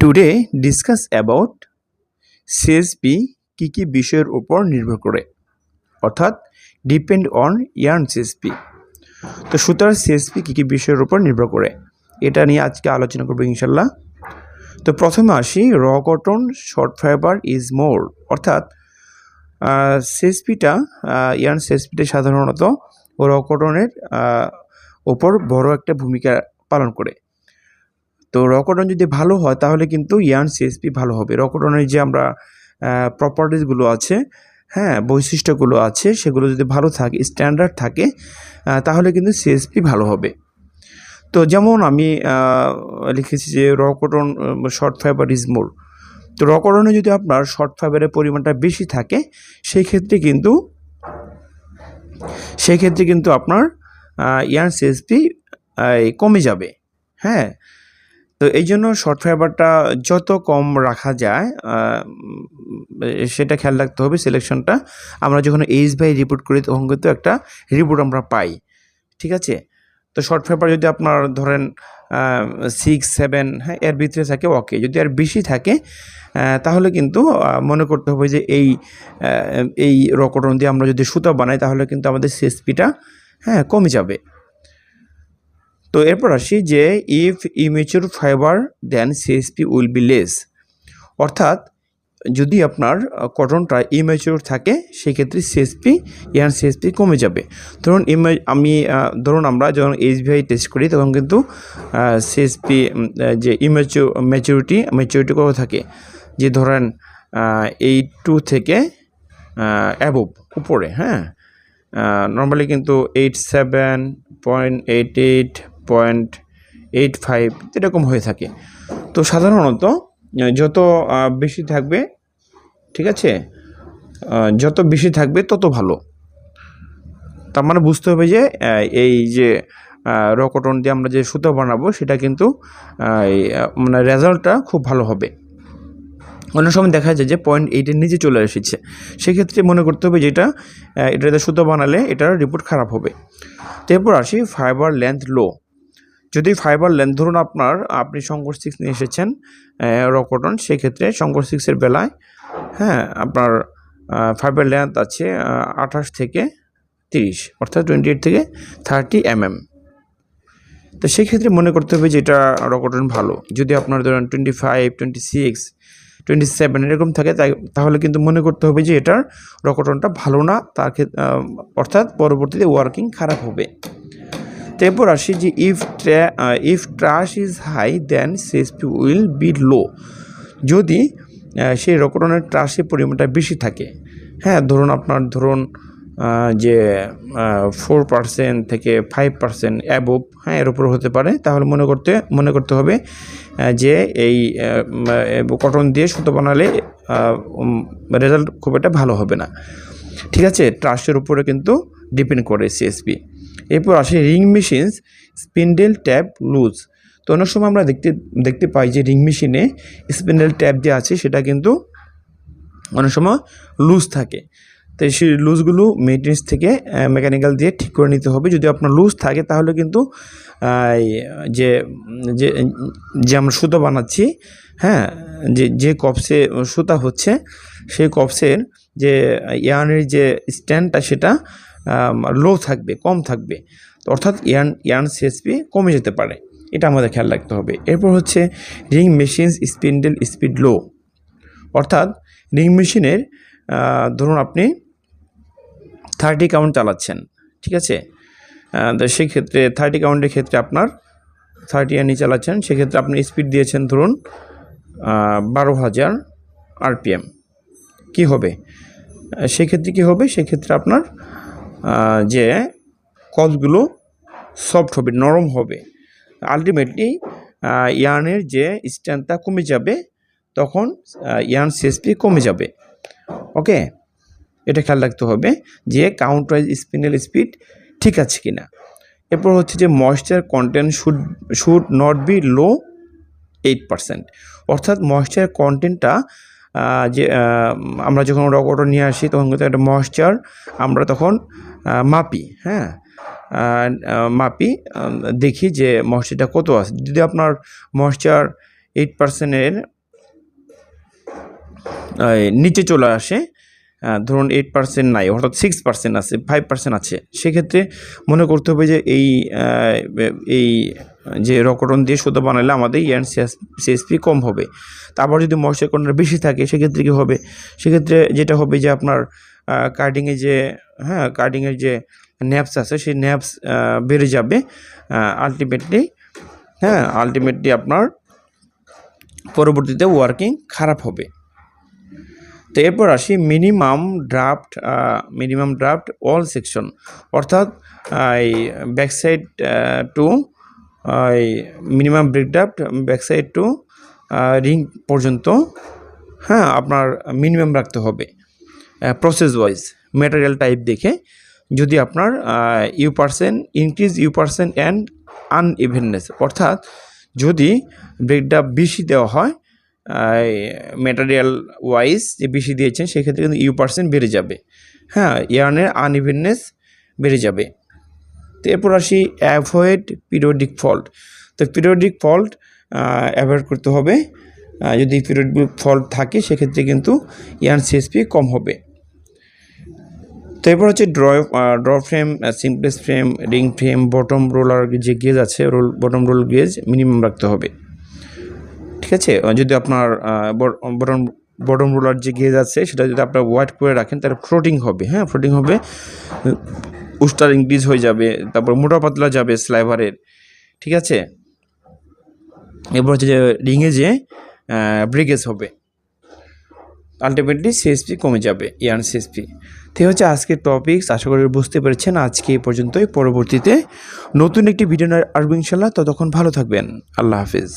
Today discuss about CSP কী কী বিষয়ের উপর নির্ভর করে। অর্থাৎ ডিপেন্ড অন ইয়ার্ন সিএসপি তো সুতরাং সিএসপি কী কী বিষয়ের উপর নির্ভর করে। এটা নিয়ে আজকে আলোচনা করব ইনশাল্লাহ তো প্রথমে আসি, raw cotton short fibre is more অর্থাৎ সিএসপিটা ইয়ার্ন সিএসপিটা সাধারণত র কটনের ওপর বড় একটা ভূমিকা পালন করে। তো রকটন যদি ভালো হয়, তাহলে কিন্তু ইয়ার্ন সিএসপি ভালো হবে। রকটনের যে আমরা প্রপার্টিসগুলো আছে হ্যাঁ বৈশিষ্ট্যগুলো আছে, সেগুলো যদি ভালো থাকে স্ট্যান্ডার্ড থাকে তাহলে কিন্তু সিএসপি ভালো হবে। তো যেমন আমি লিখেছি যে raw cotton short fibre is more তো রকটনে যদি আপনার শর্ট ফাইবারের পরিমাণটা বেশি থাকে, সেই ক্ষেত্রে কিন্তু, সেই ক্ষেত্রে কিন্তু আপনার ইয়ার্ন সিএসপি কমে যাবে। হ্যাঁ তো এই জন্য শর্ট ফাইবারটা যত কম রাখা যায় সেটা খেয়াল রাখতে হবে সিলেকশনটা আমরা যখন এইচ বাই রিপোর্ট করি, তখন কিন্তু একটা রিপোর্ট আমরা পাই। ঠিক আছে? তো শর্ট ফাইবার যদি আপনার ধরেন সিক্স সেভেন হ্যাঁ এর ভিতরে থাকে ওকে যদি আর বেশি থাকে তাহলে কিন্তু মনে করতে হবে যে এই এই রকটন দিয়ে আমরা যদি সুতা বানাই, তাহলে কিন্তু আমাদের সিএসপিটা হ্যাঁ কমে যাবে। তো এরপর আসি যে if immature fibre then CSP will be less অর্থাৎ, যদি আপনার কটনটা ইমেচুর থাকে, সেক্ষেত্রে সিএসপি ইয়ার সিএসপি কমে যাবে। ধরুন ইমে আমি ধরুন আমরা যখন এইচবিআই টেস্ট করি, তখন কিন্তু সিএসপি যে ইমেচুর ম্যাচুরিটি ম্যাচুরিটি কত থাকে? যে ধরেন এইট টু থেকে অ্যাবভ উপরে হ্যাঁ? নর্মালি কিন্তু eight seven point eight eight point eight five এরকম হয়ে থাকে। তো সাধারণত যত বেশি থাকবে, ঠিক আছে যত বেশি থাকবে তত ভালো। তার মানে বুঝতে হবে যে এই যে রকটন দিয়ে আমরা যে সুতো বানাবো, সেটা কিন্তু মানে রেজাল্টটা খুব ভালো হবে। অনেক সময় দেখা যায় যে পয়েন্ট এইটের নিচে চলে এসেছে। সেক্ষেত্রে মনে করতে হবে যেটা এটাতে সুতো বানালে এটার রিপোর্ট খারাপ হবে। তারপর আসি ফাইবার লেন্থ লো যদি ফাইবার লেন্থ ধরুন আপনার, আপনি শঙ্কর সিক্স নিয়ে এসেছেন রকটন সেক্ষেত্রে শঙ্কর সিক্সের বেলায় হ্যাঁ আপনার ফাইবার লেন্থ আছে আঠাশ থেকে তিরিশ, অর্থাৎ টোয়েন্টি এইট থেকে থার্টি এমএম তো সেক্ষেত্রে মনে করতে হবে যে এটা রকটন ভালো। যদি আপনার ধরেন twenty five twenty six twenty seven এরকম থাকে, তাই, তাহলে কিন্তু মনে করতে হবে যে এটার রকটনটা ভালো না, তার অর্থাৎ পরবর্তীতে ওয়ার্কিং খারাপ হবে। তো এরপর আসি যে if if trash is high then CSP will be low যদি সেই রকটনের ট্রাশের পরিমাণটা বেশি থাকে হ্যাঁ ধরুন আপনার, ধরুন যে ফোর পার্সেন্ট থেকে ফাইভ পার্সেন্ট অ্যাবোভ হ্যাঁ এর উপর হতে পারে, তাহলে মনে করতে মনে করতে হবে যে এই কটন দিয়ে সুতো বানালে রেজাল্ট খুব একটা ভালো হবে না। ঠিক আছে? ট্রাস্টের উপরে কিন্তু ডিপেন্ড করে সিএসপি এরপর আসে ring machines, spindle tape loose. তো অনেক সময় আমরা দেখতে দেখতে পাই যে রিং মেশিনে স্পিন্ডেল ট্যাপ যে আছে, সেটা কিন্তু অনেক সময় লুজ থাকে। তো সেই লুজগুলো মেনটেন্স থেকে মেকানিক্যাল দিয়ে ঠিক করে নিতে হবে। যদি আপনার লুজ থাকে, তাহলে কিন্তু যে যে আমরা সুতো বানাচ্ছি হ্যাঁ যে যে কপসে সুতা হচ্ছে, সেই কপসের যে ইয়ার্নের যে স্ট্যান্ডটা, সেটা লো থাকবে, কম থাকবে। অর্থাৎ ইয়ার্ন ইয়ার্ন সিএসপি কমে যেতে পারে। এটা আমাদের খেয়াল রাখতে হবে। এরপর হচ্ছে ring machines spindle speed low অর্থাৎ রিং মেশিনের ধরুন আপনি থার্টি কাউন্ট চালাচ্ছেন, ঠিক আছে? তো সেক্ষেত্রে থার্টি কাউন্টের ক্ষেত্রে আপনার থার্টি আনি চালাচ্ছেন, সেক্ষেত্রে আপনি স্পিড দিয়েছেন ধরুন বারো হাজার আরপিএম কী হবে? সেক্ষেত্রে কী হবে? সেক্ষেত্রে আপনার যে কলগুলো সফট হবে, নরম হবে। আলটিমেটলি ইয়ার্নের যে স্ট্যান্ডটা কমে যাবে, তখন ইয়ার্ন সিএসপি কমে যাবে। ওকে এটা খেয়াল রাখতে হবে যে কাউন্ট ওয়াইজ স্পিনেল স্পিড ঠিক আছে কি না এরপর হচ্ছে যে moisture content should should not be low eight percent অর্থাৎ ময়েশ্চার কন্টেন্টটা যে আমরা যখন রকটা নিয়ে আসি, তখন কিন্তু একটা ময়েশ্চার আমরা তখন মাপি হ্যাঁ? মাপি দেখি যে ময়েশ্চারটা কত আছে। যদি আপনার ময়েশ্চার এইট পার্সেন্টের নিচে চলে আসে ধরুন এইট পার্সেন্ট নাই, অর্থাৎ সিক্স পার্সেন্ট আছে ফাইভ পার্সেন্ট আছে, সেক্ষেত্রে মনে করতে হবে যে এই এই যে রকটন দিয়ে সুতো বানালে আমাদের ইয়ান সিএসপি কম হবে। তারপর যদি ময়শ্চার কন্টেন্ট বেশি থাকে, সেক্ষেত্রে কী হবে? সেক্ষেত্রে যেটা হবে যে আপনার কার্ডিংয়ে যে হ্যাঁ কার্ডিংয়ের যে ন্যাপস আছে, সেই ন্যাপস বেড়ে যাবে আলটিমেটলি হ্যাঁ আলটিমেটলি আপনার পরবর্তীতে ওয়ার্কিং খারাপ হবে। তো এরপর আসি minimum draft minimum draft all section অর্থাৎ এই ব্যাকসাইড টু এই minimum break draft backside to ring পর্যন্ত হ্যাঁ আপনার মিনিমাম রাখতে হবে। প্রসেস ওয়াইজ ম্যাটেরিয়াল টাইপ দেখে যদি আপনার U percent increase U percent and unevenness অর্থাৎ যদি ব্রেকটা বেশি দেওয়া হয় ম্যাটেরিয়াল ওয়াইজ যে বেশি দিয়েছেন, সেক্ষেত্রে কিন্তু ইউ পার্সেন্ট বেড়ে যাবে। হ্যাঁ ইয়ার্নের আনইভেননেস বেড়ে যাবে। তো এরপর আসি অ্যাভয়েড পিরিয়ডিক ফল্ট তো পিরিয়ডিক ফল্ট অ্যাভয়েড করতে হবে। যদি পিরিয়ডিক ফল্ট থাকে, সেক্ষেত্রে কিন্তু ইয়ান সিএসপি কম হবে। তো এরপর হচ্ছে draw draw frame simplex frame ring frame bottom roller যে গেজ আছে roll bottom roll gauge minimum রাখতে হবে। ঠিক আছে? যদি আপনার বটম বটম রোলার যে গেজ আছে, সেটা যদি আপনার হোয়াইট করে রাখেন, তাহলে ফ্লোটিং হবে হ্যাঁ? ফ্লোটিং হবে উস্টার ইনক্রিজ হয়ে যাবে, তারপর মোটা পাতলা যাবে স্লাইভারের ঠিক আছে? এরপর হচ্ছে যে রিংয়ে যে ব্রেকেজ হবে। আলটিমেটলি সিএসপি কমে যাবে, ইয়ান সিএসপি তো হচ্ছে আজকের টপিকস আশা করি বুঝতে পেরেছেন। আজকে এই পর্যন্তই। পরবর্তীতে নতুন একটি ভিডিও আসবে ইনশাল্লাহ ততক্ষণ ভালো থাকবেন। আল্লাহ হাফিজ।